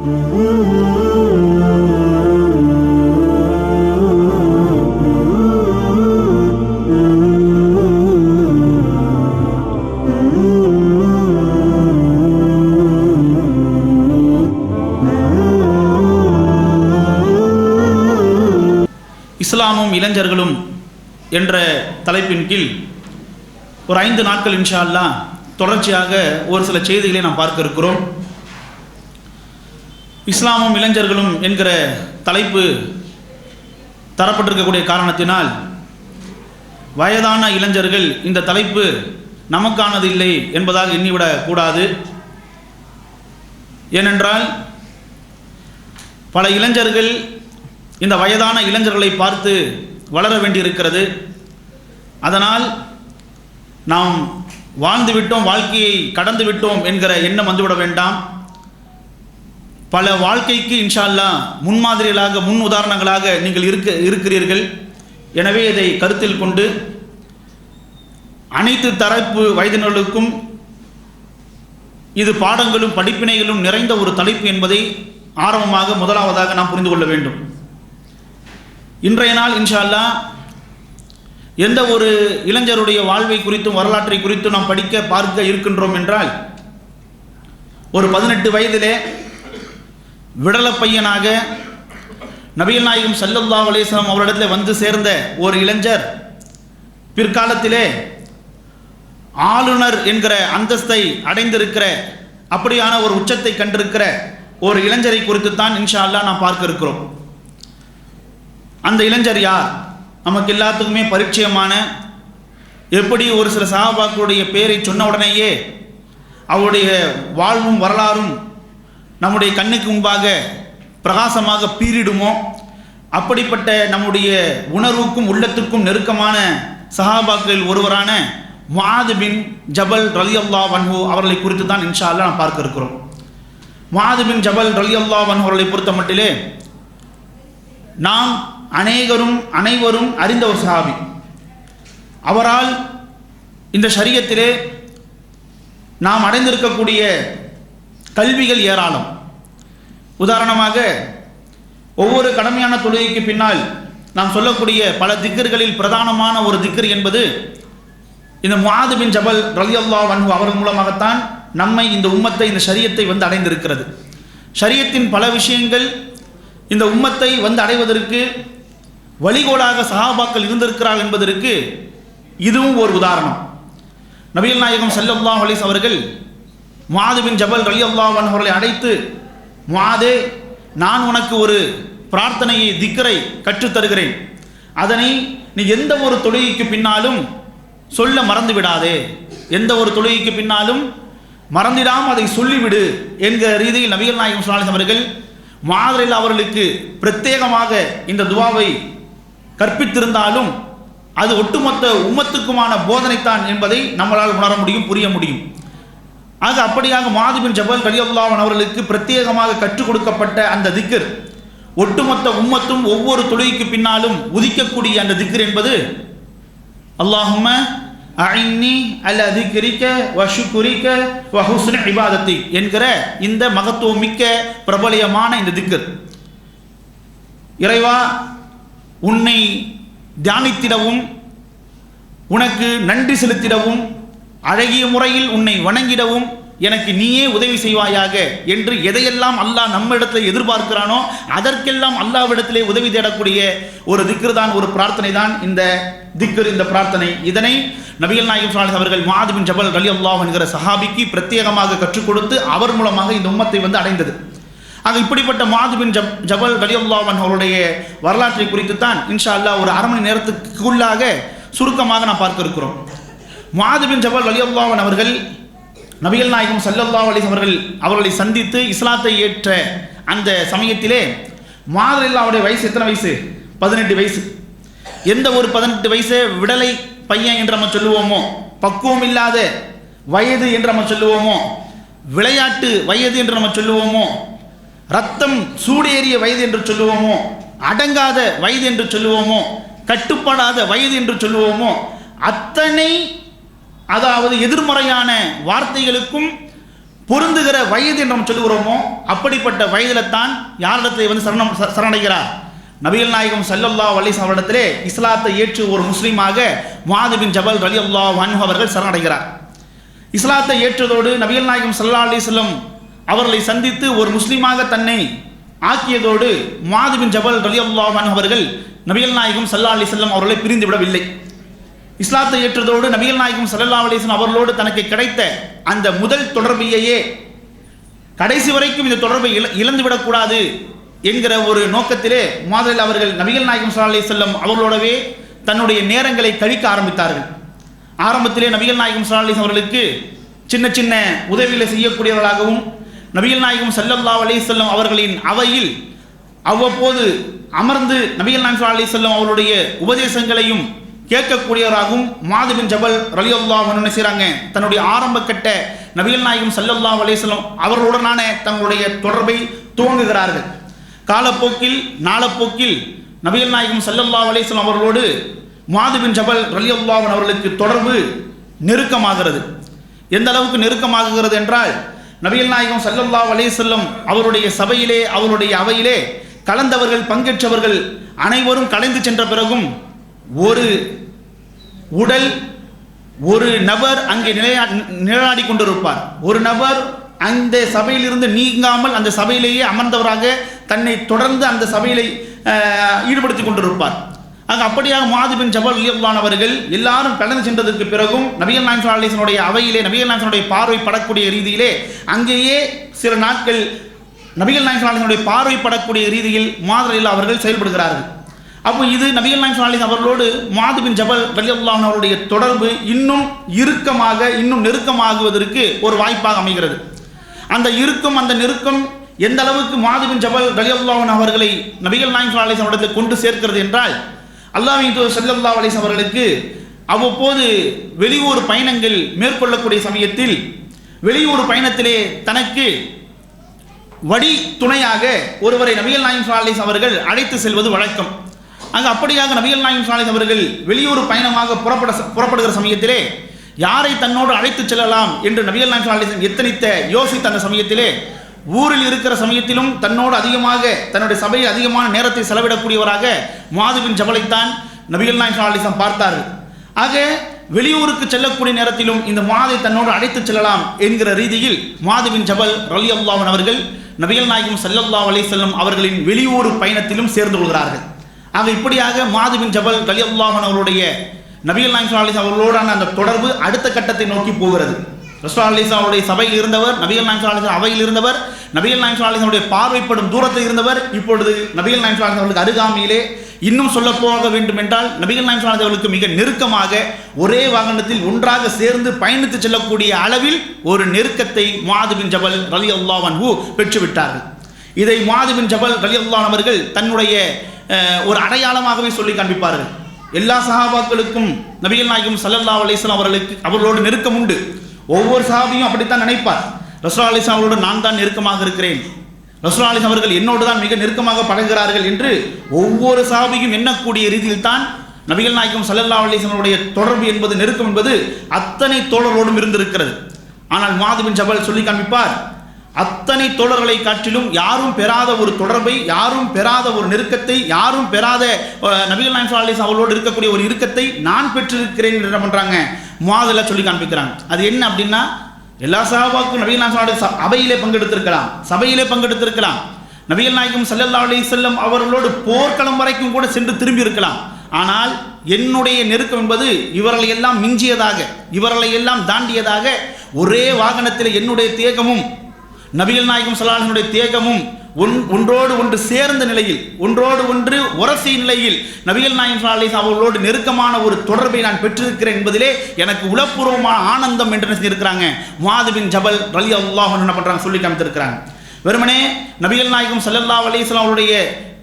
இஸ்லாமும் இளைஞர்களும் என்ற தலைப்பின் கீழ் ஒரு ஐந்து நாட்கள் இன்ஷா அல்லா தொடர்ச்சியாக ஒரு சில செய்திகளை நாம் பார்க்க இருக்கிறோம். இஸ்லாமும் இளைஞர்களும் என்கிற தலைப்பு தரப்பட்டிருக்கக்கூடிய காரணத்தினால் வயதான இளைஞர்கள் இந்த தலைப்பு நமக்கானது இல்லை என்பதாக எண்ணிவிடக் கூடாது. ஏனென்றால் பல இளைஞர்கள் இந்த வயதான இளைஞர்களை பார்த்து வளர வேண்டியிருக்கிறது. அதனால் நாம் வாழ்ந்து விட்டோம் வாழ்க்கையை கடந்து விட்டோம் என்கிற எண்ணம் வந்துவிட வேண்டாம். பல வாழ்க்கைக்கு இன்ஷால்லா முன்மாதிரிகளாக முன் உதாரணங்களாக நீங்கள் இருக்க இருக்கிறீர்கள். எனவே இதை கருத்தில் கொண்டு அனைத்து தரப்பு வயதினர்களுக்கும் இது பாடங்களும் படிப்பினைகளும் நிறைந்த ஒரு தலைப்பு என்பதை ஆரம்பமாக முதலாவதாக நாம் புரிந்து கொள்ள வேண்டும். இன்றைய நாள் இன்ஷால்லா எந்த ஒரு இளைஞருடைய வாழ்வை குறித்தும் வரலாற்றை குறித்தும் நாம் படிக்க பார்க்க இருக்கின்றோம் என்றால் ஒரு பதினெட்டு வயதிலே விடலை பையனாக நபிகள் நாயகம் சல்லுல்லா அலிஸ்லாம் அவரிடத்தில் வந்து சேர்ந்த ஒரு இளைஞர் பிற்காலத்திலே ஆளுநர் என்கிற அந்தஸ்தை அடைந்திருக்கிற அப்படியான ஒரு உச்சத்தை கண்டிருக்கிற ஒரு இளைஞரை குறித்து தான் இன்ஷா அல்லாஹ் நாம் பார்க்க இருக்கிறோம். அந்த இளைஞர் யார்? நமக்கு எல்லாத்துக்குமே பரிச்சயமான எப்படி ஒரு சில சகாபாக்களுடைய பேரை சொன்ன உடனேயே அவருடைய வாழ்வும் வரலாறும் நம்முடைய கண்ணுக்கு முன்பாக பிரகாசமாக பீரிடுமோ அப்படிப்பட்ட நம்முடைய உணர்வுக்கும் உள்ளத்திற்கும் நெருக்கமான சஹாபாக்களில் ஒருவரான முஆது பின் ஜபல் ரலி அல்லா வன்ஹு அவர்களை குறித்து தான் இன்ஷா அல்லாஹ் நாம் பார்க்க இருக்கிறோம். முஆது பின் ஜபல் ரலி அல்லா வன்ஹு அவர்களை பொறுத்த மட்டிலே நாம் அநேகரும் அனைவரும் அறிந்த ஒரு சஹாபி. அவரால் இந்த சரியத்திலே நாம் அடைந்திருக்கக்கூடிய கல்விகள் ஏராளம். உதாரணமாக ஒவ்வொரு கடமையான தொழுகைக்கு பின்னால் நாம் சொல்லக்கூடிய பல திக்கர்களில் பிரதானமான ஒரு திக்கர் என்பது இந்த முஆது பின் ஜபல் ரலி அல்லா வன்ஹு அவர் மூலமாகத்தான் நம்மை இந்த உம்மத்தை இந்த சரியத்தை வந்து அடைந்திருக்கிறது. சரியத்தின் பல விஷயங்கள் இந்த உம்மத்தை வந்து அடைவதற்கு வழிகோடாக சஹாபாக்கள் இருந்திருக்கிறார்கள் என்பதற்கு இதுவும் ஒரு உதாரணம். நபிகள் நாயகம் சல்லல்லாஹ் அலிஸ் அவர்கள் மாதுவின் ஜபல் ரலி அல்லாஹ் அவர்களை அழைத்து முஆதே நான் உனக்கு ஒரு பிரார்த்தனையை திக்கரை கற்றுத் தருகிறேன். அதனை நீ எந்த ஒரு தொழுகைக்கு பின்னாலும் சொல்ல மறந்து விடாதே. எந்த ஒரு தொழுகைக்கு பின்னாலும் மறந்திடாமல் அதை சொல்லிவிடு என்கிற ரீதியில் நபிகள் நாயகம் சுல்லாஸ் அவர்கள் மாதிரியில் அவர்களுக்கு பிரத்யேகமாக இந்த துவாவை கற்பித்திருந்தாலும் அது ஒட்டுமொத்த உம்மத்துக்குமான போதனைத்தான் என்பதை நம்மளால் உணர முடியும் புரிய முடியும். ஆக அப்படியாக மாதிபின் ஜபல் கலியுல்லாவன் அவர்களுக்கு பிரத்யேகமாக கற்றுக் கொடுக்கப்பட்ட அந்த திக்கர் ஒட்டுமொத்த உம்மத்தும் ஒவ்வொரு தொழுகைக்கு பின்னாலும் உதிக்கக்கூடிய அந்த திக்கர் என்பது அல்லாஹும்ம அஇன்னி அல்ல அதிகரிக்க வ குறிக்க வ ஹுஸ்ன இபாதத்தி என்கிற இந்த மகத்துவம் மிக்க பிரபலியமான இந்த திக்கர் இறைவா உன்னை தியானித்திடவும் உனக்கு நன்றி செலுத்திடவும் அழகிய முறையில் உன்னை வணங்கிடவும் எனக்கு நீயே உதவி செய்வாயாக என்று எதையெல்லாம் அல்லாஹ் நம்மிடத்தில் எதிர்பார்க்கிறானோ அதற்கெல்லாம் அல்லாவிடத்திலே உதவி தேடக்கூடிய ஒரு திக்ரு தான் ஒரு பிரார்த்தனை தான் இந்த திக்ரு இந்த பிரார்த்தனை. இதனை நபிகள் நாயகம் சாலிஸ் அவர்கள் மாதிபின் ஜபல் அலி அல்லாஹ் என்கிற சஹாபிக்கு பிரத்யேகமாக கற்றுக் கொடுத்து அவர் மூலமாக இந்த உம்மத்தை வந்து அடைந்தது. ஆக இப்படிப்பட்ட மாதிபின் ஜப் ஜபல் அலி அல்லாஹன் அவருடைய வரலாற்றை குறித்து தான் இன்ஷா அல்லாஹ் ஒரு அரை மணி நேரத்துக்குள்ளாக சுருக்கமாக நான் பார்க்க இருக்கிறோம் மாதுபின் ஜபல் அலி அவர்கள் நபிகள் நாயகம் சல்லல்லா அலி அவர்கள் அவர்களை சந்தித்து இஸ்லாத்தை ஏற்ற அந்த சமயத்திலே மாதிரில்லா அவருடைய வயசு எத்தனை வயசு? பதினெட்டு வயசு. எந்த ஒரு பதினெட்டு வயசு விடலை பையன் என்று நம்ம சொல்லுவோமோ பக்குவம் இல்லாத வயது என்று நம்ம சொல்லுவோமோ விளையாட்டு வயது என்று நம்ம சொல்லுவோமோ ரத்தம் சூடேறிய வயது என்று சொல்லுவோமோ அடங்காத வயது என்று சொல்லுவோமோ கட்டுப்படாத வயது என்று சொல்லுவோமோ அத்தனை அதாவது எதிர்மறையான வார்த்தைகளுக்கும் பொருந்துகிற வயது என்று சொல்லுகிறோமோ அப்படிப்பட்ட வயதில் தான் யாரிடத்தை வந்து சரணம் சரணடைகிறார்? நபிகள் நாயகம் சல்லல்லா அலிஸ் அவரிடத்திலே இஸ்லாத்தை ஏற்று ஒரு முஸ்லீமாக முஆது ஜபல் ரலி அல்லா வான்ஹு அவர்கள் சரணடைகிறார். இஸ்லாத்தை ஏற்றதோடு நபிகள் நாயகம் சல்லா அலைஹி அவர்களை சந்தித்து ஒரு முஸ்லீமாக தன்னை ஆக்கியதோடு முஆது ஜபல் ரலி அல்லா வான்ஹு அவர்கள் நபிகள் நாயகம் சல்லா அலைஹி அவர்களை பிரிந்து விடவில்லை இஸ்லாத்தை ஏற்றதோடு நபிகள் நாயகம் சல்லல்லா அலைஹி அவர்களோடு தனக்கு கிடைத்த அந்த முதல் தொடர்பையே கடைசி வரைக்கும் இந்த தொடர்பை இழ இழந்து விடக்கூடாது என்கிற ஒரு நோக்கத்திலே மாதிரில் அவர்கள் நபிகள் நாயகம் சல்லா அலி செல்லம் அவர்களோடவே தன்னுடைய நேரங்களை கழிக்க ஆரம்பித்தார்கள். ஆரம்பத்திலே நபிகள் நாயகம் சல்லா அலைஹி அவர்களுக்கு சின்ன சின்ன உதவிகளை செய்யக்கூடியவர்களாகவும் நபிகள் நாயகம் சல்லல்லா அலி செல்லம் அவர்களின் அவையில் அவ்வப்போது அமர்ந்து நபிகள் நாயகம் சல்லா அலி செல்லம் அவருடைய உபதேசங்களையும் கேட்கக்கூடியவராகவும் மாதுபின் ஜபல் ரலியுல்லா என்ன செய்கிறாங்க தன்னுடைய ஆரம்ப கட்ட நபிகள் நாயகம் ஸல்லல்லாஹு அலைஹி அவர்களுடனான தங்களுடைய தொடர்பை துவங்குகிறார்கள். காலப்போக்கில் நாளப்போக்கில் நபிகள் நாயகம் ஸல்லல்லாஹு அலைஹி அவர்களோடு மாதுபின் ஜபல் ரலியுல்லாவன் அவர்களுக்கு தொடர்பு நெருக்கமாகிறது. எந்த அளவுக்கு நெருக்கமாகிறது என்றால் நபிகள் நாயகம் ஸல்லல்லாஹு அலைஹி அவருடைய சபையிலே அவருடைய அவையிலே கலந்தவர்கள் பங்கேற்றவர்கள் அனைவரும் கலைந்து சென்ற பிறகும் ஒரு உடல் ஒரு நபர் அங்கே நிலையா நிழலாடி கொண்டிருப்பார். ஒரு நபர் அந்த சபையிலிருந்து நீங்காமல் அந்த சபையிலேயே அமர்ந்தவராக தன்னை தொடர்ந்து அந்த சபையிலே ஈடுபடுத்தி கொண்டிருப்பார். அங்க அப்படியாக மாதுபின் ஜபல் ரலியல்லாஹு அவர்கள் எல்லாரும் கடந்து சென்றதற்கு பிறகும் நபிகள் நாயகம் ஸல்லல்லாஹு அவையிலே நபிகள் நாயகனுடைய பார்வை படக்கூடிய ரீதியிலே அங்கேயே சில நாட்கள் நபிகள் நாயகம் ஸல்லல்லாஹு பார்வை படக்கூடிய ரீதியில் மாதிரியில் அவர்கள் செயல்படுகிறார்கள். அப்போ இது நபிகள் நாயம் ஸல்லல்லாஹு அவர்களோடு மாது பின் ஜபல் ரலியல்லாஹு அவருடைய தொடர்பு இன்னும் இறுக்கமாக இன்னும் நெருக்கமாகுவதற்கு ஒரு வாய்ப்பாக அமைகிறது. அந்த இறுக்கம் அந்த நெருக்கம் எந்த அளவுக்கு மாது பின் ஜபல் ரலியல்லாஹு அவர்களை நபிகள் நாயம் ஸல்லல்லாஹு அலைஹி கொண்டு சேர்க்கிறது என்றால் அல்லாஹின் தூதர் ஸல்லல்லாஹு அலைஹி அவர்களுக்கு அவ்வப்போது வெளியூர் பயணங்கள் மேற்கொள்ளக்கூடிய சமயத்தில் வெளியூர் பயணத்திலே தனக்கு வழி துணையாக ஒருவரை நபிகள் நாயகம் ஸல்லல்லாஹு அவர்கள் அழைத்து செல்வது வழக்கம். அங்கு அப்படியாக நபிகள் நாயகம் ஸல்லல்லாஹு அவர்கள் வெளியூர் பயணமாக புறப்பட புறப்படுகிற சமயத்திலே யாரை தன்னோடு அழைத்து செல்லலாம் என்று நபிகள் நாயகம் ஸல்லல்லாஹு எத்தனித்த யோசித்த அந்த சமயத்திலே ஊரில் இருக்கிற சமயத்திலும் தன்னோடு அதிகமாக தன்னுடைய சபையில் அதிகமான நேரத்தை செலவிடக்கூடியவராக மாதுவின் ஜபலைத்தான் நபிகள் நாயகம் ஸல்லல்லாஹு பார்த்தார்கள் ஆக வெளியூருக்கு செல்லக்கூடிய நேரத்திலும் இந்த மாதை தன்னோடு அழைத்துச் செல்லலாம் என்கிற ரீதியில் மாதுவின் ஜபல் ரலி அல்லாவன் அவர்கள் நபிகள் நாயகம் சல்லல்லா அலி செல்லம் அவர்களின் வெளியூர் பயணத்திலும் சேர்ந்து கொள்கிறார்கள். ஆக இப்படியாக மாதுவின் ஜபல் கலி அல்லாஹன் அவருடைய நபிகள் நாயகம் ஸல்லல்லாஹு அவர்களோடான அந்த தொடர்பு அடுத்த கட்டத்தை நோக்கி போகிறது. ரசூல் அலிஸ் அவருடைய சபையில் இருந்தவர் நபிகள் நாயகம் ஸல்லல்லாஹு அவையில் இருந்தவர் நபிகள் நாயகம் ஸல்லல்லாஹு அவருடைய பார்வைப்படும் தூரத்தில் இருந்தவர் இப்பொழுது நபிகள் நாயகம் ஸல்லல்லாஹு அவர்களுக்கு அருகாமையிலே இன்னும் சொல்ல போக வேண்டும் என்றால் நபிகள் நாயகம் ஸல்லல்லாஹு அவர்களுக்கு மிக நெருக்கமாக ஒரே வாகனத்தில் ஒன்றாக சேர்ந்து பயணித்து செல்லக்கூடிய அளவில் ஒரு நெருக்கத்தை மாதுவின் ஜபல் ஜபல் ரலியல்லாஹு ஹூ பெற்றுவிட்டார்கள். இதை மாதுவின் ஜபல் ரலி அல்லான் அவர்கள் தன்னுடைய ஒரு அடையாளமாகவே சொல்லி காண்பிப்பார்கள். எல்லா சகாபாக்களுக்கும் நபிகள் நாயகம் சல்லல்லா அலிஸ்லாம் அவர்களுக்கு அவர்களோடு நெருக்கம் உண்டு. ஒவ்வொரு சகாபியும் அப்படித்தான் நினைப்பார். ரசூல் அலிஸ்லாம் அவர்களோடு நான் தான் நெருக்கமாக இருக்கிறேன். ரசூல் அலிஸ் அவர்கள் என்னோடு தான் மிக நெருக்கமாக பழகிறார்கள் என்று ஒவ்வொரு சகாபியும் எண்ணக்கூடிய ரீதியில் தான் நபிகள் நாயகம் சல்லல்லா அலிஸ்லாமுடைய தொடர்பு என்பது நெருக்கம் என்பது அத்தனை தோழரோடும் இருந்திருக்கிறது. ஆனால் மாதுபின் ஜபல் சொல்லி காண்பிப்பார். அத்தனை தோழர்களை காட்டிலும் யாரும் பெறாத ஒரு தொடர்பை யாரும் பெறாத ஒரு நெருக்கத்தை யாரும் பெறாத நபிகள் நாயகம் ஸல்லல்லாஹு அவர்களோடு இருக்கக்கூடிய ஒரு இறுக்கத்தை நான் பெற்றிருக்கிறேன் என்று என்ன பண்ணுறாங்க முஆதில் சொல்லி காண்பிக்கிறாங்க. அது என்ன அப்படின்னா எல்லா சஹாபாக்கும் நபிகள் நாயகம் அவையிலே பங்கெடுத்திருக்கலாம். சபையிலே பங்கெடுத்திருக்கலாம். நபிகள் நாயகம் சல்லல்லா அலி செல்லம் அவர்களோடு போர்க்களம் வரைக்கும் கூட சென்று திரும்பி இருக்கலாம் ஆனால் என்னுடைய நெருக்கம் என்பது இவர்களை எல்லாம் மிஞ்சியதாக இவர்களை எல்லாம் தாண்டியதாக ஒரே வாகனத்தில் என்னுடைய தேகமும் நபிகள் நாயகம் சலாஹனுடைய தேகமும் ஒன் ஒன்றோடு ஒன்று சேர்ந்த நிலையில் ஒன்றோடு ஒன்று உரசிய நிலையில் நபிகள் நாயகம் சல்லா அவர்களோடு நெருக்கமான ஒரு தொடர்பை நான் பெற்றிருக்கிறேன் என்பதிலே எனக்கு உளப்பூர்வமான ஆனந்தம் என்று இருக்கிறாங்க செஞ்சிருக்கிறாங்க ஜபல் ரலி அல்லாஹ் என்ன பண்ணுறாங்க சொல்லி காமித்திருக்கிறாங்க. வெறுமனே நபிகள் நாயகம் சல்லல்லா அலிஸ்லாம் அவருடைய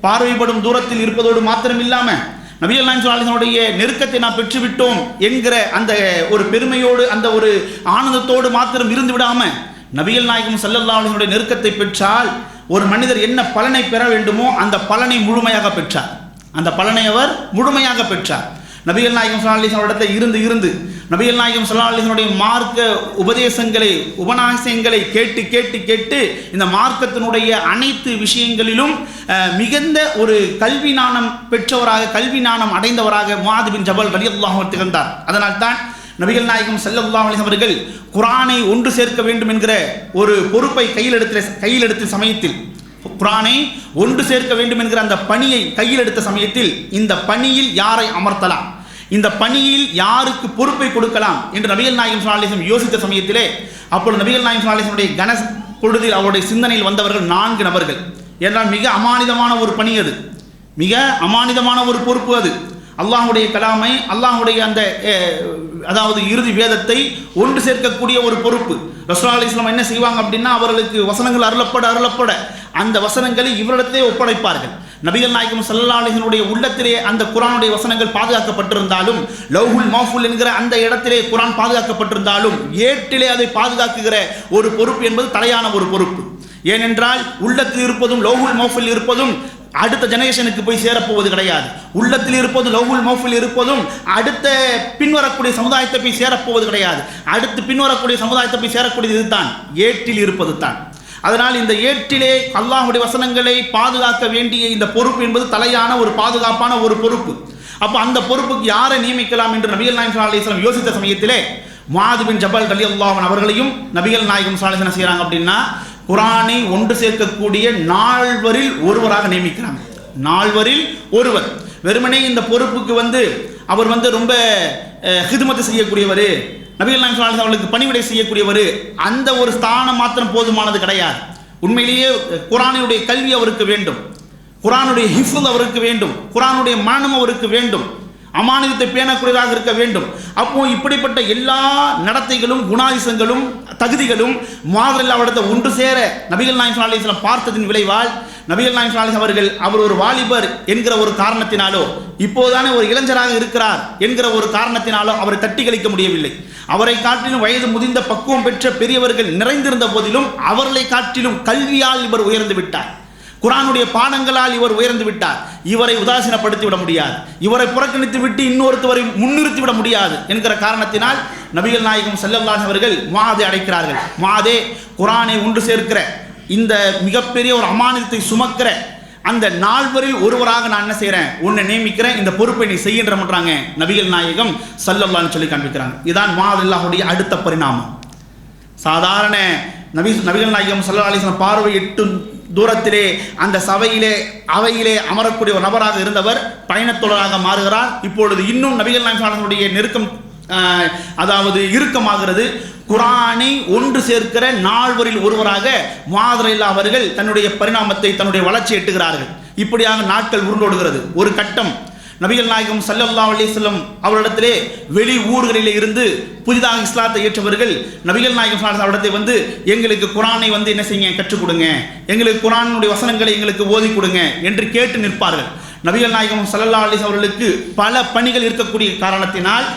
பார்வைப்படும் தூரத்தில் இருப்பதோடு மாத்திரம் இல்லாமல் நபிகள் நாயகம் ஸல்லல்லாஹு நெருக்கத்தை நான் பெற்றுவிட்டோம் என்கிற அந்த ஒரு பெருமையோடு அந்த ஒரு ஆனந்தத்தோடு மாத்திரம் இருந்து விடாமல் நபிகள் நாயகம் ஸல்லல்லாஹு நெருக்கத்தை பெற்றால் ஒரு மனிதர் என்ன பலனை பெற வேண்டுமோ அந்த பலனை முழுமையாக பெற்றார். அந்த பலனை அவர் முழுமையாக பெற்றார். நபிகள் நாயகம் ஸல்லல்லாஹு இடத்துல இருந்து இருந்து நபிகள் நாயகம் சல்லாஹனுடைய மார்க்க உபதேசங்களை உபநாசங்களை கேட்டு கேட்டு கேட்டு இந்த மார்க்கத்தினுடைய அனைத்து விஷயங்களிலும் மிகுந்த ஒரு கல்வி நாணம் பெற்றவராக கல்வி நாணம் அடைந்தவராக முஆத் பின் ஜபல் ரலி அல்லாஹ் திகழ்ந்தார். அதனால்தான் நபிகள் நாயகம் ஸல்லல்லாஹு அவர்கள் குரானை ஒன்று சேர்க்க வேண்டும் என்கிற ஒரு பொறுப்பை கையில் எடுத்த கையில் எடுத்த சமயத்தில் குரானை ஒன்று சேர்க்க வேண்டும் என்கிற அந்த பணியை கையில் எடுத்த சமயத்தில் இந்த பணியில் யாரை அமர்த்தலாம்? இந்த பணியில் யாருக்கு பொறுப்பை கொடுக்கலாம்? என்று நபிகள் நாயகம் சுவாலிசம் யோசித்த சமயத்திலே அப்பொழுது நபிகள் நாயகம் சுவாலிசனுடைய கன பொழுதில் அவருடைய சிந்தனையில் வந்தவர்கள் நான்கு நபர்கள். என்றால் மிக அமானிதமான ஒரு பணி அது. மிக அமானிதமான ஒரு பொறுப்பு அது. அல்லாஹுடைய கலாமை அல்லாஹுடைய அந்த அதாவது இறுதி வேதத்தை ஒன்று சேர்க்கக்கூடிய ஒரு பொறுப்பு. ரசூல் அலி இஸ்லாம் என்ன செய்வாங்க அப்படின்னா அவர்களுக்கு வசனங்கள் அருளப்பட அருளப்பட அந்த வசனங்களை இவரிடத்தே ஒப்படைப்பார்கள். நபிகள் நாயகம் சல்லா அலிசனுடைய உள்ளத்திலே அந்த குரானுடைய வசனங்கள் பாதுகாக்கப்பட்டிருந்தாலும் லவ்ஹுல் மாஃபுல் என்கிற அந்த இடத்திலே குரான் பாதுகாக்கப்பட்டிருந்தாலும் ஏட்டிலே அதை பாதுகாக்குகிற ஒரு பொறுப்பு என்பது தலையான ஒரு பொறுப்பு. ஏனென்றால் உள்ளத்தில் இருப்பதும் லோகுல் மௌஃபில் இருப்பதும் அடுத்த ஜெனரேஷனுக்கு போய் சேரப்போவது கிடையாது. உள்ளத்தில் இருப்பதும் லவ்ஹுல் மௌஃபில் இருப்பதும் அடுத்த பின்வரக்கூடிய சமுதாயத்தை போய் சேரப்போவது கிடையாது. அடுத்து பின்வரக்கூடிய சமுதாயத்தை போய் சேரக்கூடியது இதுதான். ஏட்டில் இருப்பது தான் அதனால் இந்த ஏற்றிலே அல்லாஹுடைய வசனங்களை பாதுகாக்க வேண்டிய இந்த பொறுப்பு என்பது தலையான ஒரு பாதுகாப்பான ஒரு பொறுப்பு. அப்போ அந்த பொறுப்புக்கு யாரை நியமிக்கலாம் என்று நபிகள் நாயகம் ஸல்லல்லாஹு யோசித்த சமயத்திலே முஆது பின் ஜபல் அல்லாஹன் அவர்களையும் நபிகள் நாயகம் ஸல்லல்லாஹு செய்கிறாங்க அப்படின்னா குரானை ஒன்று சேர்க்கக்கூடிய நால்வரில் ஒருவராக நியமிக்கிறாங்க. நால்வரில் ஒருவர். வெறுமனே இந்த பொறுப்புக்கு வந்து அவர் வந்து ரொம்ப ஹிதுமத்தை செய்யக்கூடியவர் நபிகள் நாயகம் அவர்களுக்கு பணிவிடை செய்யக்கூடியவர் அந்த ஒரு ஸ்தானம் மாத்திரம் போதுமானது கிடையாது. உண்மையிலேயே குரானுடைய கல்வி அவருக்கு வேண்டும். குரானுடைய ஹிஃபுல் அவருக்கு வேண்டும். குரானுடைய மரணம் அவருக்கு வேண்டும். அமானுதத்தை பேணக்கூடியதாக இருக்க வேண்டும். அப்போ இப்படிப்பட்ட எல்லா நடத்தைகளும் குணாதிசங்களும் தகுதிகளும் மாதிரி அவடத்தை ஒன்று சேர நபிகள் நாயகம் ஸல்லல்லாஹு பார்த்ததின் விளைவால் நபிகள் நாயகம் அவர்கள் அவர் ஒரு வாலிபர் என்கிற ஒரு காரணத்தினாலோ இப்போதானே ஒரு இளைஞராக இருக்கிறார் என்கிற ஒரு காரணத்தினாலோ அவரை தட்டி கழிக்க முடியவில்லை. அவரை காட்டிலும் வயது முதிர்ந்த பக்குவம் பெற்ற பெரியவர்கள் நிறைந்திருந்த போதிலும் அவர்களை காட்டிலும் கல்வியால் இவர் உயர்ந்து விட்டார். குரானுடைய பாடங்களால் இவர் உயர்ந்து விட்டார். இவரை உதாசீனப்படுத்தி விட முடியாது. இவரை புறக்கணித்து விட்டு இன்னொருத்தவரை முன்னிறுத்தி விட முடியாது என்கிற காரணத்தினால் நபிகள் நாயகம் ஸல்லல்லாஹு அவர்கள் மாதே அடைக்கிறார்கள். மாதே குரானை ஒன்று சேர்க்கிற இந்த மிகப்பெரிய ஒரு அமானிதத்தை சுமக்கிற அந்த நால்வரில் ஒருவராக நான் என்ன செய்கிறேன் உன்னை நியமிக்கிறேன். இந்த பொறுப்பை நீ செய்கின்றமன்றாங்க நபிகள் நாயகம் சல்லல்லான்னு சொல்லி காண்பிக்கிறாங்க. இதான் மாதல்லாஹுடைய அடுத்த பரிணாமம். சாதாரண நபி நபிகள் நாயகம் சல்லா அலிஸ்லாம் பார்வை தூரத்திலே அந்த சபையிலே அவையிலே அமரக்கூடிய ஒரு நபராக இருந்தவர் பயணத்தொடராக மாறுகிறார். இப்பொழுது இன்னும் நபிகள் நாயகனுடைய நெருக்கம் அதாவது இறுக்கமாகிறது. குரானை ஒன்று சேர்க்கிற நால்வரில் ஒருவராக மாதிரையில் அவர்கள் தன்னுடைய பரிணாமத்தை தன்னுடைய வளர்ச்சி எட்டுகிறார்கள். இப்படியாக நாட்கள் உருண்டோடுகிறது. ஒரு கட்டம் நபிகள் நாயகம் சல்லல்லா அலைஹி வஸல்லம் அவரிடத்திலே வெளி ஊர்களிலே இருந்து புதிதாக இஸ்லாத்தை ஏற்றவர்கள் நபிகள் நாயகம் அவரிடத்தை வந்து எங்களுக்கு குரானை வந்து என்ன செய்யுங்க? கற்றுக் கொடுங்க. எங்களுக்கு குரானுடைய வசனங்களை எங்களுக்கு ஓதி கொடுங்க என்று கேட்டு நிற்பார்கள். நபிகள் நாயகம் சல்லல்லா அலிஸ் அவர்களுக்கு பல பணிகள் இருக்கக்கூடிய காரணத்தினால்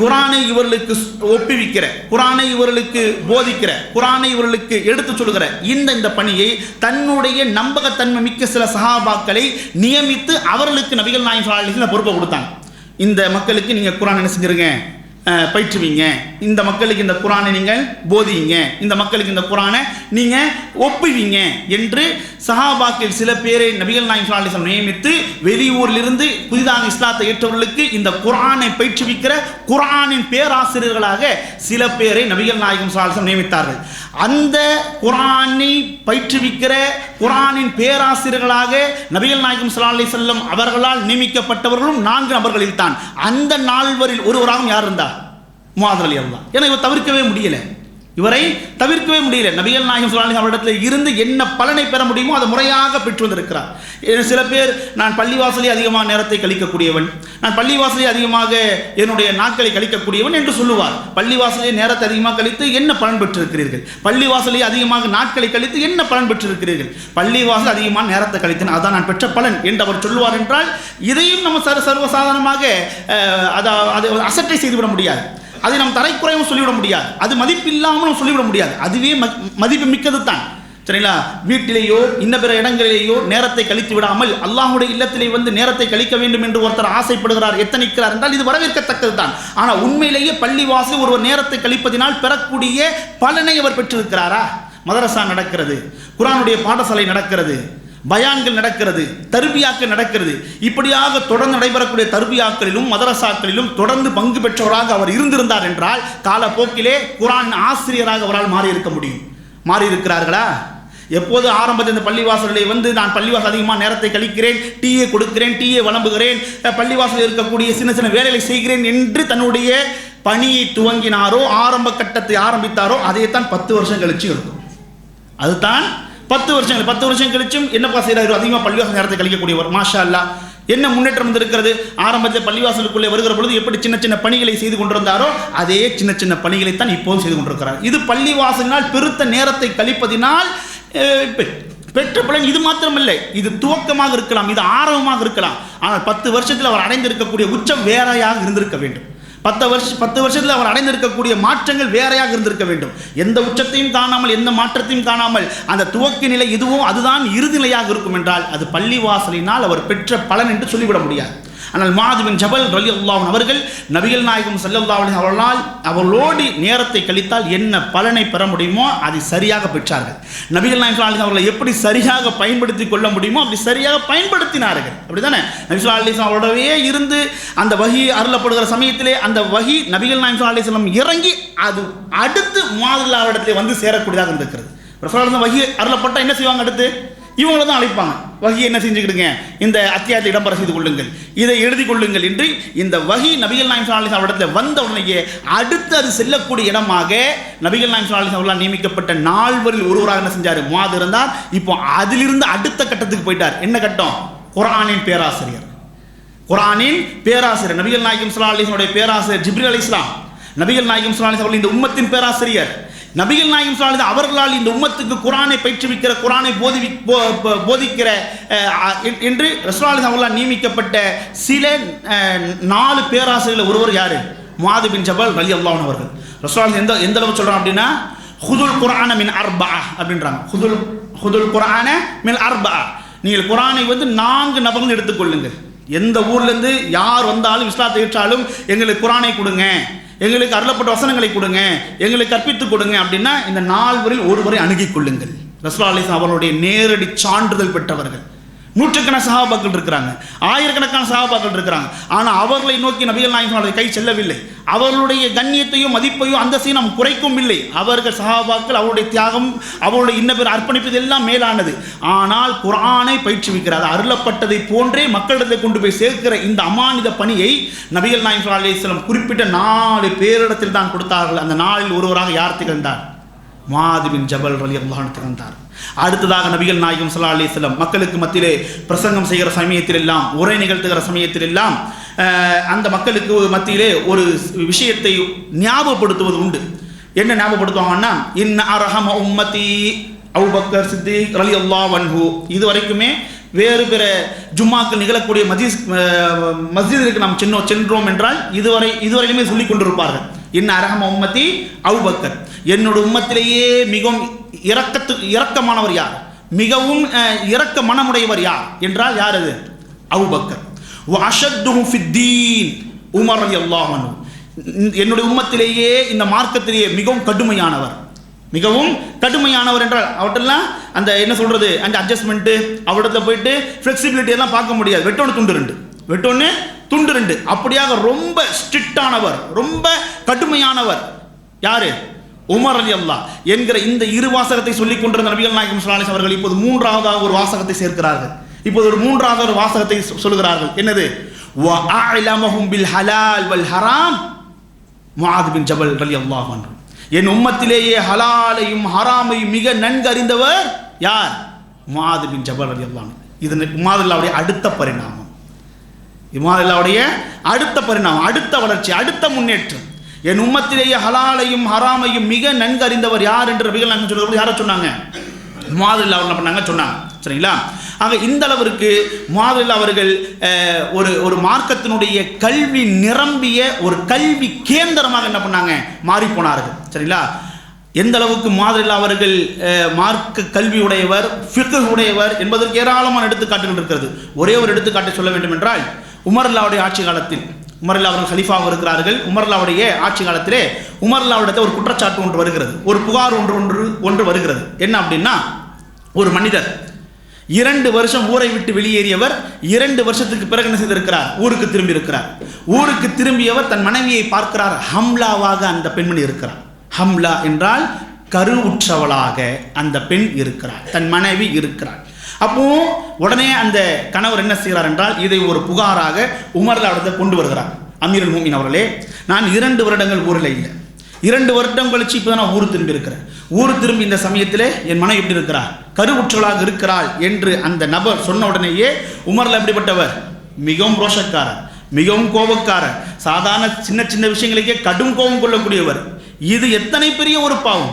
குரானை இவர்களுக்கு ஒப்புவிக்கிற குரானை இவர்களுக்கு போதிக்கிற குரானை இவர்களுக்கு எடுத்து சொல்கிற இந்த இந்த பணியை தன்னுடைய நம்பகத்தன்மை மிக்க சில சகாபாக்களை நியமித்து அவர்களுக்கு நபிகள் நாயகம் ஸல்லல்லாஹு பொறுப்பை கொடுத்தாங்க. இந்த மக்களுக்கு நீங்கள் குரான் என்ன செஞ்சிருங்க? பயிற்றுவீங்க. இந்த மக்களுக்கு இந்த குரானை நீங்கள் போதியுங்க இந்த மக்களுக்கு இந்த குரானை நீங்கள் ஒப்புவீங்க என்று சஹாபாக்கில் சில பேரை நபிகள் நாயகம் ஸல்லல்லாஹு நியமித்து வெளியூரிலிருந்து புதிதாக இஸ்லாத்தை ஏற்றவர்களுக்கு இந்த குரானை பயிற்றுவிக்கிற குரானின் பேராசிரியர்களாக சில பேரை நபிகள் நாயகம் ஸல்லல்லாஹு நியமித்தார்கள். அந்த குரானை பயிற்றுவிக்கிற குரானின் பேராசிரியர்களாக நபிகள் நாயகம் ஸல்லல்லாஹு செல்லம் அவர்களால் நியமிக்கப்பட்டவர்களும் நான்கு நபர்களில் தான் அந்த நால்வரில் ஒருவராகவும் யார் இருந்தா முகாதர் அலி அல்லா ஏன்னா இவர் தவிர்க்கவே முடியல. இவரை தவிர்க்கவே முடியல. நபிகள் நாயகம் சுல்லாலி அவரிடத்தில் இருந்து என்ன பலனை பெற முடியுமோ அதை முறையாக பெற்று வந்திருக்கிறார் சில பேர் நான் பள்ளிவாசலே அதிகமாக நேரத்தை கழிக்கக்கூடியவன். நான் பள்ளிவாசலே அதிகமாக என்னுடைய நாட்களை கழிக்கக்கூடியவன் என்று சொல்லுவார். பள்ளிவாசலே நேரத்தை அதிகமாக கழித்து என்ன பலன் பெற்றிருக்கிறீர்கள்? பள்ளிவாசலே அதிகமாக நாட்களை கழித்து என்ன பலன் பெற்றிருக்கிறீர்கள்? பள்ளிவாசல் அதிகமான நேரத்தை கழித்தேன் அதான் நான் பெற்ற பலன் என்று அவர் சொல்லுவார் என்றால் இதையும் நம்ம சர்வ சர்வசாதாரணமாக அதை அதை அசட்டை செய்துவிட முடியாது. அதை நம் தரைக்குறையும் சொல்லிவிட முடியாது. அது மதிப்பு மதிப்பில்லாமலும் சொல்லிவிட முடியாது. அதுவே மதிப்பு மிக்கது தான் சரிங்களா? வீட்டிலேயோ இன்ன பிற இடங்களிலேயோ நேரத்தை கழித்து விடாமல் அல்லாஹுடைய இல்லத்திலே வந்து நேரத்தை கழிக்க வேண்டும் என்று ஒருத்தர் ஆசைப்படுகிறார் எத்தனைக்கிறார் என்றால் இது வரவேற்கத்தக்கது தான் ஆனால் உண்மையிலேயே பள்ளிவாசல் ஒருவர் நேரத்தை கழிப்பதினால் பெறக்கூடிய பலனை அவர் பெற்றிருக்கிறாரா? மதரசா நடக்கிறது குரானுடைய பாடசாலை நடக்கிறது. பயான்கள் நடக்கிறது தருபியாக்கள் நடக்கிறது. இப்படியாக தொடர்ந்து நடைபெறக்கூடிய தருபியாக்களிலும் மதரசாக்களிலும் தொடர்ந்து பங்கு பெற்றவராக அவர் இருந்திருந்தார் என்றால் காலப்போக்கிலே குரான் ஆசிரியராக அவரால் மாறி இருக்க முடியும். மாறியிருக்கிறார்களா? எப்போது ஆரம்பத்தில் இந்த பள்ளிவாசலில் வந்து நான் பள்ளிவாசல் அதிகமாக நேரத்தை கழிக்கிறேன் டீயை கொடுக்கிறேன் டீயை வழங்குகிறேன் பள்ளிவாசலில் இருக்கக்கூடிய சின்ன சின்ன வேலைகளை செய்கிறேன் என்று தன்னுடைய பணியை துவங்கினாரோ ஆரம்ப கட்டத்தை ஆரம்பித்தாரோ அதைத்தான் பத்து வருஷம் கழிச்சு இருக்கும் அதுதான் பத்து வருஷங்கள் பத்து வருஷம் கழிச்சும் என்னப்பா செய்கிறாரு அதிகமாக பள்ளிவாசல் நேரத்தை கழிக்கக்கூடியவர். மாஷா அல்லா என்ன முன்னேற்றம் வந்திருக்கிறது? ஆரம்பத்தில் பள்ளிவாசலுக்குள்ளே வருகிற பொழுது எப்படி சின்ன சின்ன பணிகளை செய்து கொண்டிருந்தாரோ அதே சின்ன சின்ன பணிகளைத்தான் இப்போதும் செய்து கொண்டிருக்கிறார். இது பள்ளிவாசலினால் பெருத்த நேரத்தை கழிப்பதினால் பெ- பெற்ற பலன் இது மாத்திரமில்லை. இது துவக்கமாக இருக்கலாம் இது ஆரம்பமாக இருக்கலாம். ஆனால் பத்து வருஷத்தில் அவர் அடைந்திருக்கக்கூடிய உச்சம் வேறையாக இருந்திருக்க வேண்டும். பத்து வருஷம் பத்து வருஷத்தில் அவர் அடைந்திருக்கக்கூடிய மாற்றங்கள் வேறையாக இருந்திருக்க வேண்டும். எந்த உச்சத்தையும் காணாமல் எந்த மாற்றத்தையும் காணாமல் அந்த துவக்க நிலை இதுவும் அதுதான் இறுதிநிலையாக இருக்கும் என்றால் அது பள்ளிவாசலினால் அவர் பெற்ற பலன் என்று சொல்லிவிட முடியாது. ஆனால் மாதுவின் ஜபல் ரலி அல்லாஹன் அவர்கள் நபிகள் நாயகம் சல்லல்லா அவர்களால் அவர்களோடு நேரத்தை கழித்தால் என்ன பலனை பெற முடியுமோ அதை சரியாக பெற்றார்கள். நபிகள் நாயகம் அவர்களை எப்படி சரியாக பயன்படுத்தி கொள்ள முடியுமோ அப்படி சரியாக பயன்படுத்தினார்கள். அப்படிதானே நபிசுல்லா அலிஸ்லாம் அவரோடவே இருந்து அந்த வகி அருளப்படுகிற சமயத்திலே அந்த வகி நபிகள் நாயகம் அலிஸ்லாம் இறங்கி அது அடுத்து மாதிரிலாவிடத்திலே வந்து சேரக்கூடியதாக இருந்திருக்கிறது. வகி அருளப்பட்டால் என்ன செய்வாங்க அடுத்து? இவங்கள தான் அழைப்பாங்க. வகி என்ன செஞ்சுக்கிடுங்க? இந்த அத்தியாயத்தை இடம்பெற செய்து கொள்ளுங்கள். இதை எழுதி கொள்ளுங்கள் என்று இந்த வகி நபிகள் நாயம் சாலிஸ் இடத்துல வந்த உடனேயே அடுத்து அது செல்லக்கூடிய இடமாக நபிகள் நாயம் சாலிஸ் அவர்களால் நியமிக்கப்பட்ட நால்வரில் ஒருவராக என்ன செஞ்சார்? மாது இருந்தார். இப்போ அதிலிருந்து அடுத்த கட்டத்துக்கு போயிட்டார். என்ன கட்டம்? குரானின் பேராசிரியர். குரானின் பேராசிரியர். நபிகள் நாயகம் ஸல்லல்லாஹு அலைஹி பேராசிரியர் ஜிப்ரி அலி இஸ்லாம் நபிகள் நாயகம் ஸல்லல்லாஹு அவர்கள் இந்த உம்மத்தின் பேராசிரியர். நபிகள் நாயகம் ஸல்லல்லாஹு அவர்களால் இந்த உம்மத்துக்கு குரானை பயிற்றுவிக்கிற குரானை போதி போதிக்கிற என்று ரசூலுல்லாஹி அவர்களால் நியமிக்கப்பட்ட சில நாலு பேராசிரியர்கள் ஒருவர் யார்? மாது பின் ஜபல் ரலியல்லாஹு அன்ஹு அவர்கள். ரசூலுல்லாஹி எந்த எந்த அளவு சொல்கிறான் அப்படின்னா ஹுதுல் குரான மின் அர்பா அப்படின்றாங்க. ஹுதுல் ஹுதுல் குரான மின் அர்பா நீங்கள் குரானை வந்து நான்கு நபர்கள் எடுத்துக்கொள்ளுங்கள் எந்த ஊர்லேருந்து யார் வந்தாலும் இஸ்லாத்தை ஏற்றாலும் எங்களுக்கு குரானை கொடுங்க. எங்களுக்கு அருளப்பட்ட வசனங்களை கொடுங்க எங்களுக்கு கற்பித்து கொடுங்க அப்படின்னா இந்த நால்வரில் ஒருவரை அணுகிக் கொள்ளுங்கள். ரசூலா அலிஸ் அவர்களுடைய நேரடி சான்றிதழ் பெற்றவர்கள். நூற்றுக்கணக்கான சகாபாக்கள் இருக்கிறாங்க ஆயிரக்கணக்கான சகாபாக்கள் இருக்கிறாங்க. ஆனால் அவர்களை நோக்கி நபிகள் நாயகம் கை செல்லவில்லை. அவர்களுடைய கண்ணியத்தையும் மதிப்பையும் அந்தஸ்தையும் நாம் குறைக்கும் இல்லை. அவர்கள் சகாபாக்கள் அவருடைய தியாகம் அவருடைய இன்ன பேர் அர்ப்பணிப்பது எல்லாம் மேலானது. ஆனால் குரானை பயிற்றுவிக்கிறார் அருளப்பட்டதை போன்றே மக்களிடத்தை கொண்டு போய் சேர்க்கிற இந்த அமானித பணியை நபிகள் நாயகம் அலையம் குறிப்பிட்ட நாலு பேரிடத்தில் தான் கொடுத்தார்கள். அந்த நாளில் ஒருவராக யார் திகழ்ந்தார்? மாதிபின் ஜபல் ரலி அல்லான் திகழ்ந்தார். அடுத்ததாக நபிகள் நாயகம் சல்லா அலைஹி மக்களுக்கு மத்தியிலே பிரசங்கம் செய்கிற சமயத்தில் எல்லாம் உரை நிகழ்த்துகிற சமயத்தில் எல்லாம் அந்த மக்களுக்கு மத்தியிலே ஒரு விஷயத்தை ஞாபகப்படுத்துவது உண்டு. என்ன ஞாபகப்படுத்துவாங்கன்னா இன் அரஹம உம்மதி அவுபக்கர் சித்திக் அலி அல்லா வன்ஹூ இது வரைக்குமே வேறு பிற ஜும்மாக்கள் நிகழக்கூடிய மஜீஸ் மஸ்ஜிதிற்கு நாம் சென்றோம் சென்றோம் என்றால் இதுவரை இதுவரையிலுமே சொல்லிக் கொண்டிருப்பார்கள் இன்ன அரகம் உம்மத்தி அவுபக்கர் என்னோட உம்மத்திலேயே மிகவும் இரக்கத்து இரக்கமானவர் யார்? மிகவும் இறக்க இரக்க மனமுடையவர் யார் என்றால் யார் அது? அவுபக்கர் உமர் ரலியல்லாஹு என்னுடைய உம்மத்திலேயே இந்த மார்க்கத்திலேயே மிகவும் கடுமையானவர். மிகவும் கடுமையானவர் என்றால் அவட்டெல்லாம் அந்த என்ன சொல்றது அந்த அட்ஜஸ்ட்மெண்ட்டு அவட்டத்தில் போயிட்டு ஃப்ளெக்சிபிலிட்டி எல்லாம் பார்க்க முடியாது. வெட்டோன்னு துண்டு ரெண்டு. வெட்டோன்னு துண்டு ரெண்டு. அப்படியாக ரொம்ப ஸ்ட்ரிக்டானவர் ரொம்ப கடுமையானவர். யாரு? உமர் அலி அல்லா என்கிற இந்த இரு வாசகத்தை சொல்லிக் கொண்டிருந்த நபிகள் நாயகம் சுலாலிஸ் அவர்கள் இப்போது மூன்றாவதாக ஒரு வாசகத்தை சேர்க்கிறார்கள். இப்போது ஒரு மூன்றாவது ஒரு வாசகத்தை சொல்கிறார்கள் என்னது? பில் ஹலால் வல் ஹராம் முஆத் பின் ஜபல் அலி அல்லாஹ் என் உம்மத்திலேயே ஹலாலையும் ஹராமையும் மிக நன்கு அறிந்தவர் யார்? முஆத் பின் ஜபல் அலி அல்லாஹ் இது உமாதுல்லாவுடைய அடுத்த பரிணாமம். இமாதுல்லாவுடைய அடுத்த பரிணாமம் அடுத்த வளர்ச்சி அடுத்த முன்னேற்றம். என் உம்மத்திலேயே ஹலாலையும் ஹராமையும் மிக நன்கு அறிந்தவர் யார் என்று ரபிகள் நாங்கள் சொல்லுறது யாரை சொன்னாங்க? மாதிரில்லா அவர் என்ன பண்ணாங்க? சொன்னாங்க. சரிங்களா? ஆக இந்த அளவிற்கு மாதிரில் அவர்கள் ஒரு ஒரு மார்க்கத்தினுடைய கல்வி நிரம்பிய ஒரு கல்வி கேந்திரமாக என்ன பண்ணாங்க? மாறி போனார்கள் சரிங்களா? எந்த அளவுக்கு மாதிரில் அவர்கள் மார்க்க கல்வி உடையவர் ஃபிக்கு உடையவர் என்பதற்கு ஏராளமான எடுத்துக்காட்டுகள் இருக்கிறது. ஒரே ஒரு எடுத்துக்காட்டை சொல்ல வேண்டும் என்றால் உமர்லாவுடைய ஆட்சி காலத்தில் உமர்லா அவர்கள் ஹலீஃபாவும் இருக்கிறார்கள். உமர்லாவுடைய ஆட்சி காலத்திலே உமர்லாவிடத்தில் ஒரு குற்றச்சாட்டு ஒன்று வருகிறது. ஒரு புகார் ஒன்று ஒன்று ஒன்று வருகிறது. என்ன அப்படின்னா ஒரு மனிதர் இரண்டு வருஷம் ஊரை விட்டு வெளியேறியவர் இரண்டு வருஷத்துக்கு பிறகு என்ன செய்திருக்கிறார்? ஊருக்கு திரும்பி இருக்கிறார் ஊருக்கு திரும்பியவர் தன் மனைவியை பார்க்கிறார். ஹம்லாவாக அந்த பெண்மணி இருக்கிறார். ஹம்லா என்றால் கருவுற்றவளாக அந்த பெண் இருக்கிறார். தன் மனைவி இருக்கிறார். அப்போ உடனே அந்த கணவர் என்ன செய்கிறார் என்றால் இதை ஒரு புகாராக உமர்லாவிடத்தை கொண்டு வருகிறார். அமீரல் மூமின் அவர்களே நான் இரண்டு வருடங்கள் ஊரில் இல்லை. இரண்டு வருடம் கழிச்சு இப்போ நான் ஊர் திரும்பி இருக்கிறேன். ஊர் திரும்பி இந்த சமயத்தில் என் மனைவி எப்படி இருக்கிறார்? கருவுற்றலாக இருக்கிறாள் என்று அந்த நபர் சொன்ன உடனேயே உமர்ல எப்படிப்பட்டவர்? மிகவும் ரோஷக்காரர் மிகவும் கோபக்காரர் சாதாரண சின்ன சின்ன விஷயங்களுக்கே கடும் கோபம் கொள்ளக்கூடியவர். இது எத்தனை பெரிய ஒரு பாவம்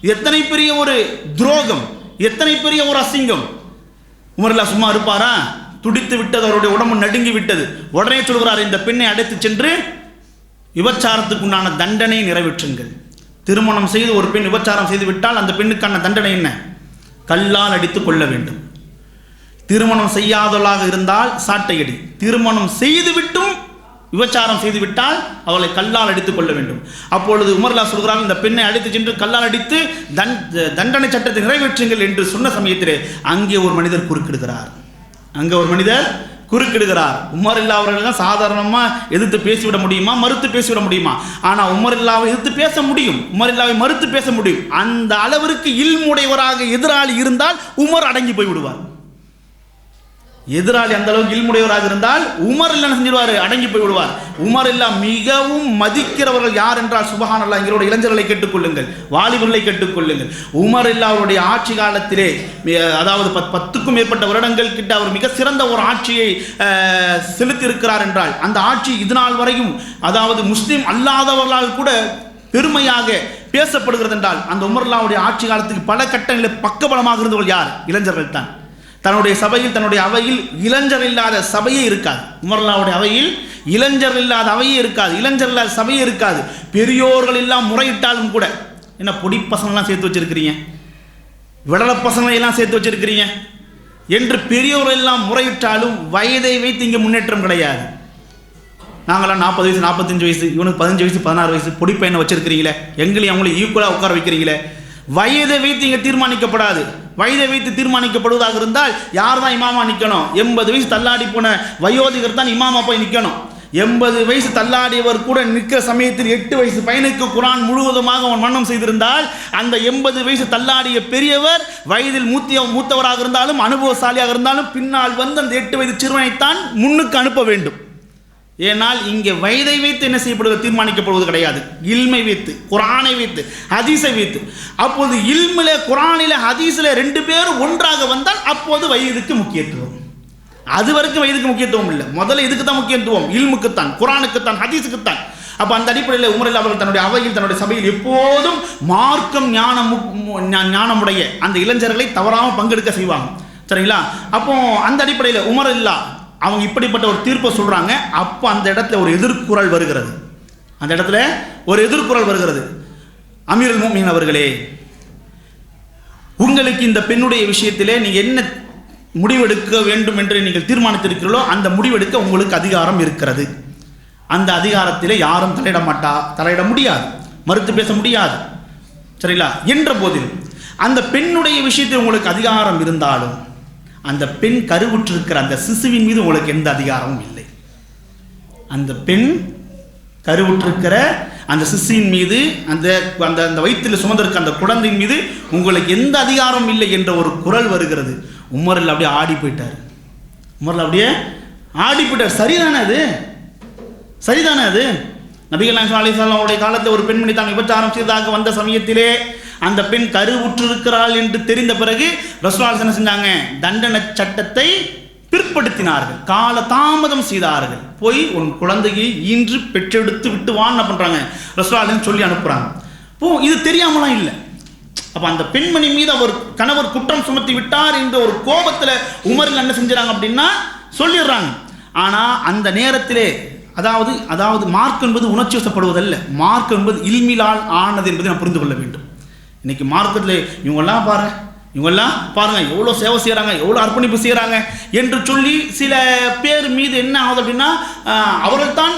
எத்தனை பெரிய ஒரு துரோகம் எத்தனை பெரிய ஒரு அசிங்கம். உமர்லா சும்மா இருப்பாரா? துடித்து விட்டது அவருடைய உடம்பு நடுங்கி விட்டது. உடனே சொல்கிறார் இந்த பெண்ணை அடைத்து சென்று விபச்சாரத்துக்கு உண்டான தண்டனையை நிறைவேற்றுங்கள். திருமணம் செய்து ஒரு பெண் விபச்சாரம் செய்து விட்டால் அந்த பெண்ணுக்கான தண்டனை என்ன? கல்லால் அடித்து கொள்ள வேண்டும். திருமணம் செய்யாதவளாக இருந்தால் சாட்டையடி. திருமணம் செய்துவிட்டும் விபச்சாரம் செய்துவிட்டால் அவளை கல்லால் அடித்துக் கொள்ள வேண்டும். அப்பொழுது உமர்லா சொல்கிறார் இந்த பெண்ணை அழைத்து சென்று கல்லால் அடித்து தன் தண்டனை சட்டத்தை நிறைவேற்றுங்கள் என்று சொன்ன சமயத்திலே அங்கே ஒரு மனிதர் குறுக்கிடுகிறார். அங்கே ஒரு மனிதர் குறுக்கிடுகிறார். உமர் இல்லா சாதாரணமாக எதிர்த்து பேசிவிட முடியுமா மறுத்து பேசிவிட முடியுமா? ஆனால் உமர் இல்லாவை எதிர்த்து பேச முடியும். உமர் இல்லாவை மறுத்து பேச முடியும். அந்த அளவிற்கு இல்முடையவராக எதிராளி இருந்தால் உமர் அடங்கி போய் விடுவார் எதிராளி அந்த அளவுக்கு இல்முடையவராக இருந்தால் உமர் இல்லா என்ன செஞ்சிருவார்? அடங்கி போய் விடுவார். உமர் எல்லாம் மிகவும் மதிக்கிறவர்கள் யார் என்றால் சுபஹான் அல்லா எங்களோட இளைஞர்களை கேட்டுக்கொள்ளுங்கள் வாலிபர்களை கேட்டுக்கொள்ளுங்கள். உமர் இல்லா அவருடைய ஆட்சி காலத்திலே அதாவது பத் பத்துக்கும் மேற்பட்ட வருடங்கள் கிட்ட அவர் மிக சிறந்த ஒரு ஆட்சியை செலுத்தியிருக்கிறார் என்றால் அந்த ஆட்சி இதுநாள் வரையும் அதாவது முஸ்லீம் அல்லாதவர்களால் கூட பெருமையாக பேசப்படுகிறது என்றால் அந்த உமர்லாவுடைய ஆட்சி காலத்துக்கு பல கட்டங்களில் பக்கபலமாக இருந்தவர்கள் யார்? இளைஞர்கள் தான். தன்னுடைய சபையில் தன்னுடைய அவையில் இளைஞர் இல்லாத சபையே இருக்காது. உமர்லாவுடைய அவையில் இளைஞர் இல்லாத அவையே இருக்காது. இளைஞர் இல்லாத சபையே இருக்காது. பெரியோர்கள் எல்லாம் முறையிட்டாலும் கூட என்ன பொடி பசங்கள்லாம் சேர்த்து வச்சிருக்கிறீங்க? விடல பசங்களையெல்லாம் சேர்த்து வச்சிருக்கிறீங்க? என்று பெரியோர்கள் எல்லாம் முறையிட்டாலும் வயதை வைத்து இங்கே முன்னேற்றம் கிடையாது. நாங்களாம் நாற்பது வயசு நாற்பத்தஞ்சு வயசு இவனுக்கு பதினஞ்சு வயசு பதினாறு வயசு பொடி பையனை வச்சிருக்கிறீங்களே? எங்களையும் அவங்களையும் ஈக்குவலாக உட்கார வைக்கிறீங்களே? வயதை வைத்து இங்கே தீர்மானிக்கப்படாது. வயதை வைத்து தீர்மானிக்கப்படுவதாக இருந்தால் யார் தான் இமாமா நிற்கணும் எண்பது வயசு தள்ளாடி போன வயோதிகர் தான் இமாமா போய் நிற்கணும் எண்பது வயசு தள்ளாடியவர் கூட நிற்கிற சமயத்தில் எட்டு வயசு பையனுக்கு குரான் முழுவதுமாக அவன் மன்னம் செய்திருந்தால் அந்த எண்பது வயசு தள்ளாடிய பெரியவர் வயதில் மூத்திய மூத்தவராக இருந்தாலும் அனுபவசாலியாக இருந்தாலும் பின்னால் வந்து அந்த எட்டு வயது சிறுவனைத்தான் முன்னுக்கு அனுப்ப வேண்டும். ஏனால் இங்கே வயதை வைத்து என்ன செய்யப்படுவது தீர்மானிக்கப்படுவது கிடையாது. இல்மை வைத்து குரானை வைத்து ஹதீஸை வைத்து. அப்போது இல்மில குரானில ஹதீஸில் ரெண்டு பேரும் ஒன்றாக வந்தால் அப்போது வயதுக்கு முக்கியத்துவம். அது வரைக்கும் வயதுக்கு முக்கியத்துவம் இல்லை. முதல்ல இதுக்கு தான் முக்கியத்துவம். இல்முக்குத்தான் குரானுக்குத்தான் ஹதீஸுக்குத்தான். அப்போ அந்த அடிப்படையில் உமரில் அவர்கள் தன்னுடைய அவையில் தன்னுடைய சபையில் எப்போதும் மார்க்கம் ஞானம் ஞானமுடைய அந்த இளைஞர்களை தவறாமல் பங்கெடுக்க செய்வாங்க. சரிங்களா? அப்போ அந்த அடிப்படையில் உமர் இல்லா அவங்க இப்படிப்பட்ட ஒரு தீர்ப்பை சொல்கிறாங்க அப்போ அந்த இடத்துல ஒரு எதிர்குரல் வருகிறது. அந்த இடத்துல ஒரு எதிர்குரல் வருகிறது. அமீருல் மூமின் அவர்களே உங்களுக்கு இந்த பெண்ணுடைய விஷயத்திலே நீங்கள் என்ன முடிவெடுக்க வேண்டும் என்று நீங்கள் தீர்மானித்திருக்கிறீர்களோ அந்த முடிவெடுக்க உங்களுக்கு அதிகாரம் இருக்கிறது. அந்த அதிகாரத்தில் யாரும் தலையிட மாட்டா தலையிட முடியாது. மறுத்து பேச முடியாது. சரிங்களா? என்ற போதிலும் அந்த பெண்ணுடைய விஷயத்தில் உங்களுக்கு அதிகாரம் இருந்தாலும் அந்த பெண் கருவுற்றிருக்கிற அந்த சிசுவின் மீது உங்களுக்கு எந்த அதிகாரமும் இல்லை. அந்த பெண் கருவுற்றிருக்கிற அந்த சிசுவின் மீது அந்த அந்த அந்த வயிற்றில் சுமந்திருக்க அந்த குழந்தையின் மீது உங்களுக்கு எந்த அதிகாரமும் இல்லை என்ற ஒரு குரல் வருகிறது. உமரில் அப்படியே ஆடி போயிட்டார். உமரில் அப்படியே ஆடி போயிட்டார். சரிதானே அது? சரிதானே அது? நபிகள் நாயகம் அலிசல்லாம் அவருடைய காலத்தில் ஒரு பெண்மணி தான் விபச்சாரம் செய்ததாக வந்த சமயத்திலே அந்த பெண் கருவுற்றிருக்கிறாள் என்று தெரிந்த பிறகு ரசூலால் என்ன செஞ்சாங்க? தண்டனை சட்டத்தை பிற்படுத்தினார்கள். கால தாமதம் செய்தார்கள். போய் உன் குழந்தையை ஈன்று பெற்றெடுத்து விட்டு வான்னு என்ன பண்ணுறாங்க ரசூலாலின்னு சொல்லி அனுப்புகிறாங்க போ இது தெரியாமலாம் இல்லை. அப்போ அந்த பெண்மணி மீது அவர் கணவர் குற்றம் சுமத்தி விட்டார் என்ற ஒரு கோபத்தில் உமரில் என்ன செஞ்சுறாங்க அப்படின்னா சொல்லிடுறாங்க. ஆனால் அந்த நேரத்திலே அதாவது அதாவது மார்க் என்பது உணர்ச்சி வசப்படுவதல்ல. மார்க் என்பது இல்மிலால் ஆனது என்பதை நான் புரிந்து கொள்ள வேண்டும். இன்னைக்கு மார்க்கெட்டில் இவங்கெல்லாம் பாருங்க இவங்கெல்லாம் பாருங்க எவ்வளோ சேவை செய்கிறாங்க எவ்வளோ அர்ப்பணிப்பு செய்கிறாங்க என்று சொல்லி சில பேர் மீது என்ன ஆகுது அப்படின்னா அவர்கள்தான்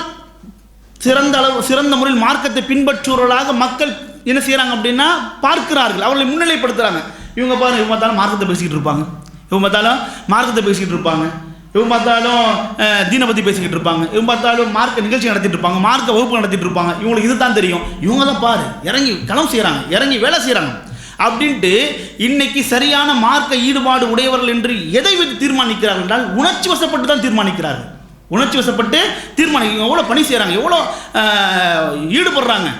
சிறந்த அளவு சிறந்த முறையில் மார்க்கத்தை பின்பற்றுவர்களாக மக்கள் என்ன செய்கிறாங்க அப்படின்னா பார்க்கிறார்கள். அவர்களை முன்னிலைப்படுத்துகிறாங்க இவங்க பாருங்க இவங்க பார்த்தாலும் மார்க்கத்தை பேசிக்கிட்டு இருப்பாங்க. இவங்க பார்த்தாலும் மார்க்கத்தை பேசிக்கிட்டு இருப்பாங்க. இவன் பார்த்தாலும் தீனை பற்றி பேசிக்கிட்டு இருப்பாங்க. இவன் பார்த்தாலும் மார்க்க நிகழ்ச்சி நடத்திட்டு இருப்பாங்க. மார்க்க வகுப்பு நடத்திட்டு இருப்பாங்க. இவங்களுக்கு இது தான் தெரியும். இவங்க தான் பாரு இறங்கி களம் செய்கிறாங்க இறங்கி வேலை செய்கிறாங்க அப்படின்ட்டு இன்னைக்கு சரியான மார்க்க ஈடுபாடு உடையவர்கள் என்று எதை வைத்து தீர்மானிக்கிறார்கள் என்றால் உணர்ச்சி வசப்பட்டு தான் தீர்மானிக்கிறார்கள். உணர்ச்சி வசப்பட்டு தீர்மானிக்க எவ்வளோ பணி செய்கிறாங்க எவ்வளோ ஈடுபடுறாங்க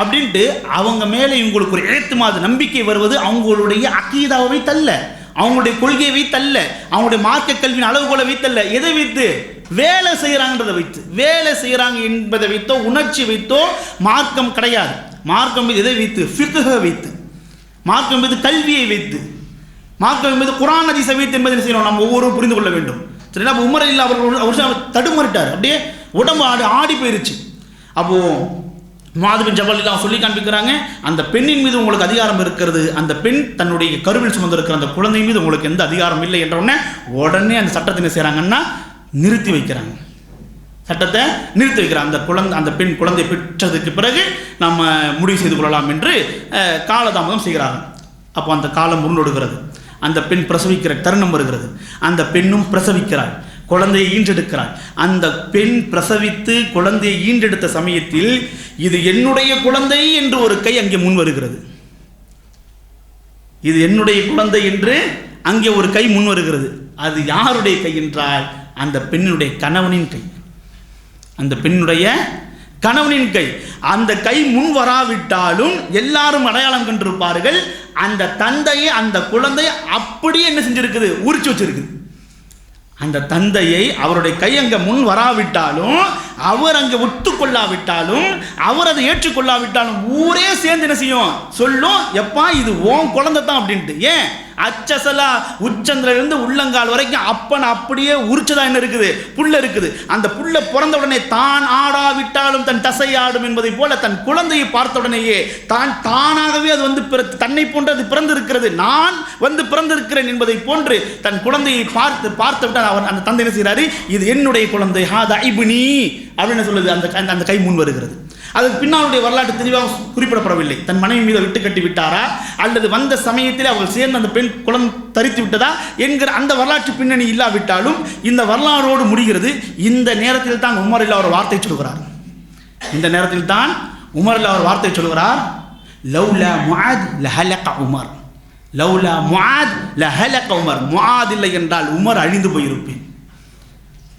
அப்படின்ட்டு அவங்க மேலே இவங்களுக்கு ஒரு எழுத்துமாது நம்பிக்கை வருவது அவங்களுடைய அக்கீதாவை தள்ள. அவங்களுடைய கொள்கையை வைத்தல்ல அவங்களுடைய மார்க்க கல்வியின் அளவுகோலை வைத்தல்ல எதை வைத்து வேலை செய்கிறாங்கன்றதை வைத்து வேலை செய்கிறாங்க என்பதை வைத்தோ உணர்ச்சி வைத்தோ மார்க்கம் கிடையாது மார்க்கம் எதை வைத்து ஃபிக்ஹ வைத்து மார்க்கம் மீது கல்வியை வைத்து மார்க்கம் மீது குரான் அதிசை வைத்து என்பதை செய்யணும் நம்ம ஒவ்வொரு புரிந்து கொள்ள வேண்டும் சரிங்களா அப்போ உமர் இல்லை அவர் அவர் தடுமாறிட்டார் அப்படியே உடம்பு ஆடி ஆடி போயிருச்சு அப்போ மாதுபின் ஜபல் சொல்லி காண்பிக்கிறாங்க. அந்த பெண்ணின் மீது உங்களுக்கு அதிகாரம் இருக்கிறது. அந்த பெண் தன்னுடைய கருவில் சுமந்திருக்கிற அந்த குழந்தை மீது உங்களுக்கு எந்த அதிகாரம் இல்லை என்ற உடனே உடனே அந்த சட்டத்தை என்ன செய்கிறாங்கன்னா நிறுத்தி வைக்கிறாங்க. சட்டத்தை நிறுத்தி வைக்கிறாங்க. அந்த குழந்தை அந்த பெண் குழந்தை பெற்றதுக்கு பிறகு நம்ம முடிவு செய்து கொள்ளலாம் என்று காலதாமதம் செய்கிறார்கள். அப்போ அந்த காலம் முன்னோடுகிறது. அந்த பெண் பிரசவிக்கிற தருணம் வருகிறது. அந்த பெண்ணும் பிரசவிக்கிறாள். குழந்தையை ஈன்றெடுக்கிறாள் அந்த பெண் பிரசவித்து குழந்தையை ஈன்றெடுத்த சமயத்தில் இது என்னுடைய குழந்தை என்று ஒரு கை அங்கே முன் வருகிறது. இது என்னுடைய குழந்தை என்று அங்கே ஒரு கை முன் வருகிறது. அது யாருடைய கை என்றால் அந்த பெண்ணுடைய கணவனின் கை. அந்த பெண்ணுடைய கணவனின் கை. அந்த கை முன் வராவிட்டாலும் எல்லாரும் அடையாளம் கண்டிருப்பார்கள். அந்த தந்தையை அந்த குழந்தையை அப்படியே என்ன செஞ்சிருக்குது? உரிச்சு வச்சிருக்குது. அந்த தந்தையை அவருடைய கை அங்கே முன் வராவிட்டாலும் அவர் அங்கே ஒத்துக்கொள்ளாவிட்டாலும் அவர் அதை ஏற்றுக்கொள்ளாவிட்டாலும் ஊரே சேர்ந்து என்ன செய்யும்? சொல்லும் எப்பா இது ஓன் குழந்தை தான் அப்படின்ட்டு. ஏன்? அச்சசலா உச்சந்தில இருந்து உள்ளங்கால் வரைக்கும் அப்பன் அப்படியே உரிச்சதா என்ன இருக்குது? புல்ல இருக்குது. அந்த புல்ல பிறந்த உடனே தான் ஆடாவிட்டாலும் தன் தசை ஆடும் என்பதை போல தன் குழந்தையை பார்த்த உடனேயே தான் தானாகவே அது வந்து தன்னை போன்று அது பிறந்திருக்கிறது. நான் வந்து பிறந்திருக்கிறேன் என்பதை போன்று தன் குழந்தையை பார்த்து பார்த்து விட்டால் அவர் அந்த தந்தை என்ன செய்கிறாரு? இது என்னுடைய குழந்தை ஹா தைபுனி அப்படின்னு சொல்லுது? அந்த அந்த- அந்த கை முன் வருகிறது. அதுக்கு பின்னாளுடைய வரலாற்று தெளிவாக குறிப்பிடப்படவில்லை. தன் மனைவி மீது விட்டு கட்டி விட்டாரா? அல்லது வந்த சமயத்தில் அவர்கள் சேர்ந்து அந்த பெண் குளம் தரித்து விட்டதா? என்கிற அந்த வரலாற்று பின்னணி இல்லாவிட்டாலும் இந்த வரலாறோடு முடிகிறது. இந்த நேரத்தில் தான் உமர் இல்லா ஒரு வார்த்தை சொல்கிறார் இந்த நேரத்தில் தான் உமர் இல்லா ஒரு வார்த்தை சொல்கிறார் லவ்லா முஆத் லஹலக உமர். லவ்லா முஆத் லஹலக உமர். முஆத் இல்லை என்றால் உமர் அழிந்து போயிருப்பேன்.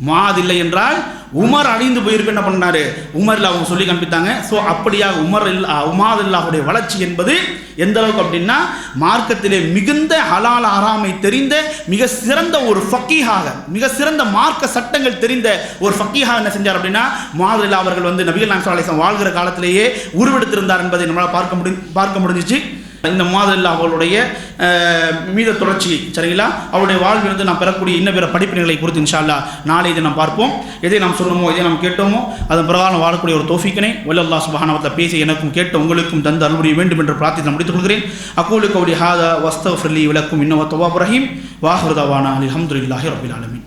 முஆத் இல்லை என்றால் உமர் அழிந்து போயிருக்கு என்ன பண்ணாரு? உமர்ல அவங்க சொல்லி காண்பித்தாங்க. ஸோ அப்படியாக உமர் இல்லா உமாத் இல்லாவுடைய வளர்ச்சி என்பது எந்த அளவுக்கு அப்படின்னா மார்க்கத்திலே மிகுந்த ஹலால் ஆறாமை தெரிந்த மிக சிறந்த ஒரு ஃபக்கீஹாக மிக சிறந்த மார்க்க சட்டங்கள் தெரிந்த ஒரு ஃபக்கீஹாக என்ன செஞ்சார் அப்படின்னா முஆத் அவர்கள் வந்து நபிகள் நாயகம் வாழ்கிற காலத்திலேயே உருவெடுத்திருந்தார் என்பதை நம்மளால் பார்க்க முடி பார்க்க முடிஞ்சிச்சு. இந்த மாதல்ல அவளுடைய மீத தொடர்ச்சி சரிங்களா? அவருடைய வாழ்வில் வந்து நாம் பெறக்கூடிய இன்ன பிற படிப்பினைகளை குறித்து இன்ஷால்லா நாளை இதை நாம் பார்ப்போம். எதை நாம் சொல்லணுமோ எதை நாம் கேட்டோமோ அதன் பிரகாரம் வாழக்கூடிய ஒரு தோஃபிக்கனை வல்லல்லா சுபஹானவத்தை பேசி எனக்கும் கேட்ட உங்களுக்கும் தந்து அருள்புரிய வேண்டும் என்று பிரார்த்தனை முடித்துக் கொள்கிறேன். அக்கூலுக்கு அவருடைய ஹாதா வஸ்தஃப் விளக்கும் இன்னவத் தவாப் ரஹீம் வாஹுர்தவானா அஹமதுல்லாஹி ரபில் ஆலமின்.